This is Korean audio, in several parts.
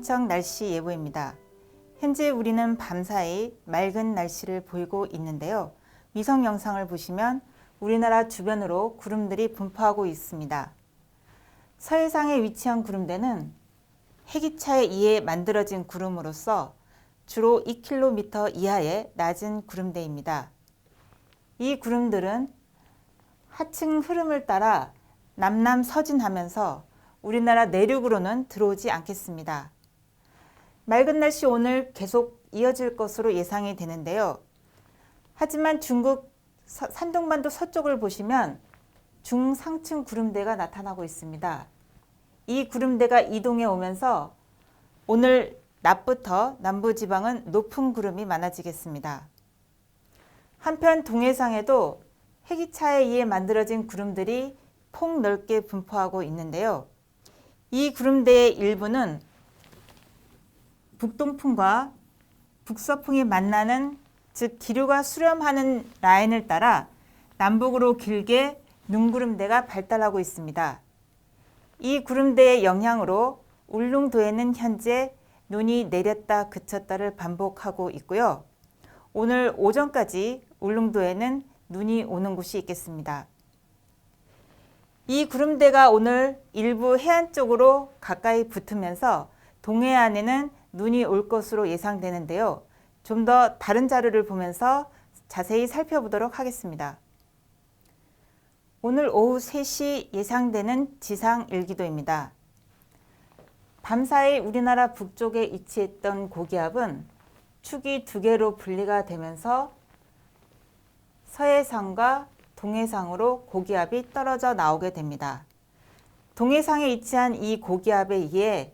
기상청 날씨 예보입니다. 현재 우리는 밤사이 맑은 날씨를 보이고 있는데요. 위성 영상을 보시면 우리나라 주변으로 구름들이 분포하고 있습니다. 서해상에 위치한 구름대는 해기차에 의해 만들어진 구름으로서 주로 2km 이하의 낮은 구름대입니다. 이 구름들은 하층 흐름을 따라 남남 서진하면서 우리나라 내륙으로는 들어오지 않겠습니다. 맑은 날씨 오늘 계속 이어질 것으로 예상이 되는데요. 하지만 중국 서- 산동반도 서쪽을 보시면 중상층 구름대가 나타나고 있습니다. 이 구름대가 이동해 오면서 오늘 낮부터 남부지방은 높은 구름이 많아지겠습니다. 한편 동해상에도 해기차에 의해 만들어진 구름들이 폭 넓게 분포하고 있는데요. 이 구름대의 일부는 북동풍과 북서풍이 만나는 즉 기류가 수렴하는 라인을 따라 남북으로 길게 눈구름대가 발달하고 있습니다. 이 구름대의 영향으로 울릉도에는 현재 눈이 내렸다 그쳤다를 반복하고 있고요. 오늘 오전까지 울릉도에는 눈이 오는 곳이 있겠습니다. 이 구름대가 오늘 일부 해안 쪽으로 가까이 붙으면서 동해안에는 눈이 올 것으로 예상되는데요. 좀 더 다른 자료를 보면서 자세히 살펴보도록 하겠습니다. 오늘 오후 3시 예상되는 지상 일기도입니다. 밤사이 우리나라 북쪽에 위치했던 고기압은 축이 두 개로 분리가 되면서 서해상과 동해상으로 고기압이 떨어져 나오게 됩니다. 동해상에 위치한 이 고기압에 의해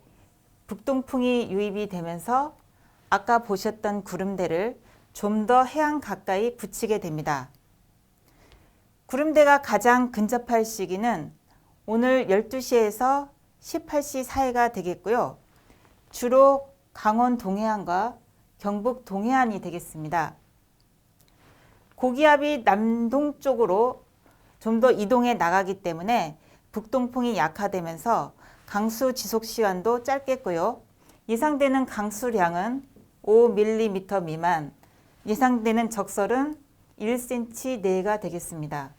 북동풍이 유입이 되면서 아까 보셨던 구름대를 좀 더 해안 가까이 붙이게 됩니다. 구름대가 가장 근접할 시기는 오늘 12시에서 18시 사이가 되겠고요. 주로 강원 동해안과 경북 동해안이 되겠습니다. 고기압이 남동쪽으로 좀 더 이동해 나가기 때문에 북동풍이 약화되면서 강수 지속 시간도 짧겠고요. 예상되는 강수량은 5mm 미만, 예상되는 적설은 1cm 내가 되겠습니다.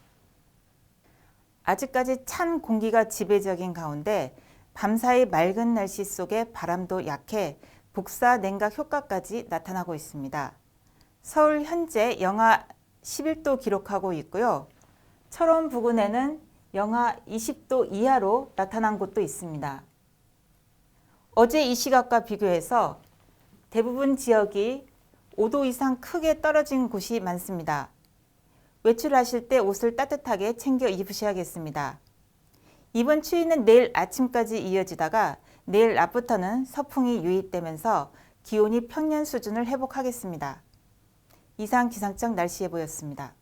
아직까지 찬 공기가 지배적인 가운데 밤사이 맑은 날씨 속에 바람도 약해 복사 냉각 효과까지 나타나고 있습니다. 서울 현재 영하 11도 기록하고 있고요. 철원 부근에는 영하 20도 이하로 나타난 곳도 있습니다. 어제 이 시각과 비교해서 대부분 지역이 5도 이상 크게 떨어진 곳이 많습니다. 외출하실 때 옷을 따뜻하게 챙겨 입으셔야겠습니다. 이번 추위는 내일 아침까지 이어지다가 내일 낮부터는 서풍이 유입되면서 기온이 평년 수준을 회복하겠습니다. 이상 기상청 날씨 예보였습니다.